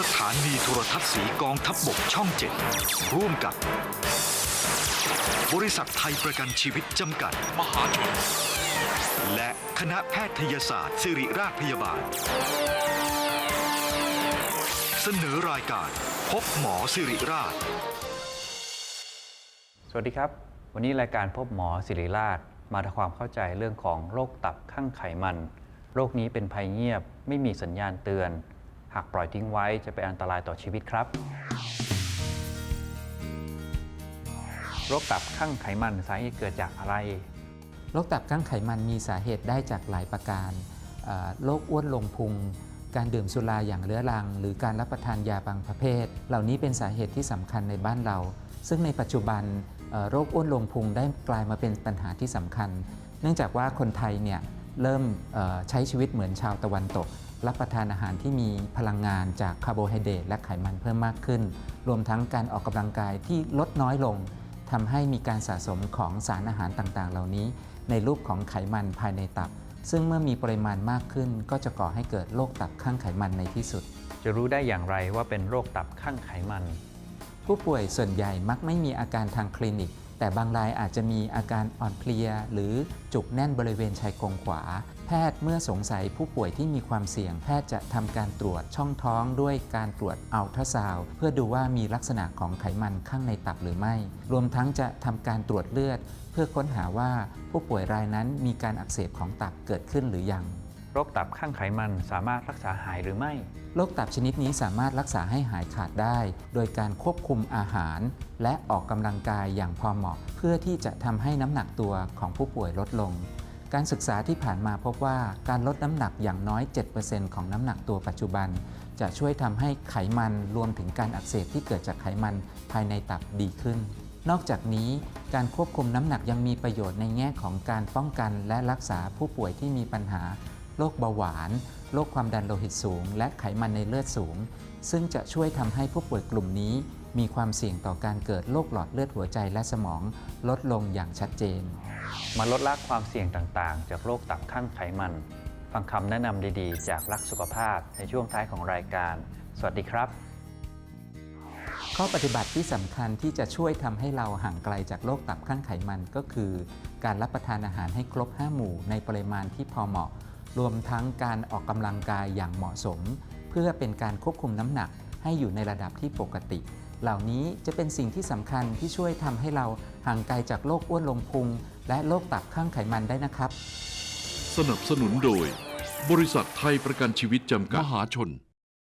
สถานีโทรทัศน์สีกองทัพบบกช่องเจ็ดร่วมกับบริษัทไทยประกันชีวิตจำกัด มหาชน และคณะแพทยศาสตร์ ศิริราชพยาบาล เสนอรายการพบหมอสิริราช สวัสดีครับ วันนี้รายการพบหมอศิริราชมาทำความเข้าใจเรื่องของโรคตับข้างไขมัน โรคนี้เป็นภัยเงียบไม่มีสัญญาณเตือน หากปล่อยทิ้งไว้จะเป็นอันตรายต่อชีวิตครับ โรคตับข้างไขมันสาเหตุเกิดจากอะไร โรคตับข้างไขมันมีสาเหตุได้จากหลายประการโรคอ้วนลงพุง การดื่มสุราอย่างเรื้อรัง หรือการรับประทานยาบางประเภท เหล่านี้เป็นสาเหตุที่สำคัญในบ้านเรา ซึ่งในปัจจุบันโรคอ้วนลงพุงได้กลายมาเป็นปัญหาที่สำคัญ เนื่องจากว่าคนไทยเนี่ย เริ่มเอ่อใช้ชีวิตเหมือนชาวตะวันตก รับประทานอาหารที่มีพลังงานจากคาร์โบไฮเดรตและไขมันเพิ่มมากขึ้น รวมทั้งการออกกำลังกายที่ลดน้อยลงทำให้มีการสะสมของสารอาหารต่างๆ เหล่านี้ ในรูปของไขมันภายในตับ ซึ่งเมื่อมีปริมาณมากขึ้น ก็จะก่อให้เกิดโรคตับข้างไขมันในที่สุด จะรู้ได้อย่างไรว่าเป็นโรคตับข้างไขมัน ผู้ป่วยส่วนใหญ่มักไม่มีอาการทางคลินิก แต่บางรายอาจจะมีอาการอ่อนเพลีย หรือจุกแน่นบริเวณชายโครงขวา แพทย์เมื่อสงสัยผู้ป่วยที่มีความเสี่ยง แพทย์จะทำการตรวจช่องท้องด้วยการตรวจอัลตราซาวด์เพื่อดูว่ามีลักษณะของไขมันข้างในตับหรือไม่ รวมทั้งจะทำการตรวจเลือด เพื่อค้นหาว่าผู้ป่วยรายนั้นมีการอักเสบของตับเกิดขึ้นหรือยัง โรคตับข้างไขมันสามารถรักษาหายหรือไม่ โรคตับชนิดนี้สามารถรักษาให้หายขาดได้ โดยการควบคุมอาหาร และออกกำลังกายอย่างพอเหมาะ เพื่อที่จะทำให้น้ำหนักตัวของผู้ป่วยลดลง การศึกษาที่ผ่านมาพบว่าการลดน้ำหนักอย่างน้อย 7%ของน้ำหนักตัวปัจจุบัน จะช่วยทำให้ไขมันรวมถึงการอักเสบที่เกิดจากไขมันภายในตับดีขึ้นนอกจากนี้การควบคุมน้ำหนักยังมีประโยชน์ในแง่ของการป้องกันและรักษาผู้ป่วยที่มีปัญหา โรคเบาหวานโรคความดันโลหิตสูง และไขมันในเลือดสูง ซึ่งจะช่วยทำให้ผู้ป่วยกลุ่มนี้ มีความเสี่ยงต่อการเกิดโรคหลอดเลือดหัวใจและสมอง ลดลงอย่างชัดเจน มาลดละความเสี่ยงต่างๆ จากโรคตับข้างไขมัน ฟังคำแนะนำดีๆ จากรักสุขภาพในช่วงท้ายของรายการ สวัสดีครับ ข้อปฏิบัติที่สำคัญที่จะช่วยทำให้เราห่างไกลจากโรคตับข้างไขมันก็คือ การรับประทานอาหารให้ครบ 5 หมู่ในปริมาณที่พอเหมาะ รวมทั้งการออกกำลังกายอย่างเหมาะสม เพื่อเป็นการควบคุมน้ำหนักให้อยู่ในระดับที่ปกติ เหล่านี้จะเป็นสิ่งที่สำคัญที่ช่วยทำให้เราห่างไกลจากโรคอ้วนลงพุง และโรคตับข้างไขมันได้นะครับ สนับสนุนโดย บริษัทไทยประกันชีวิตจำกัด มหาชน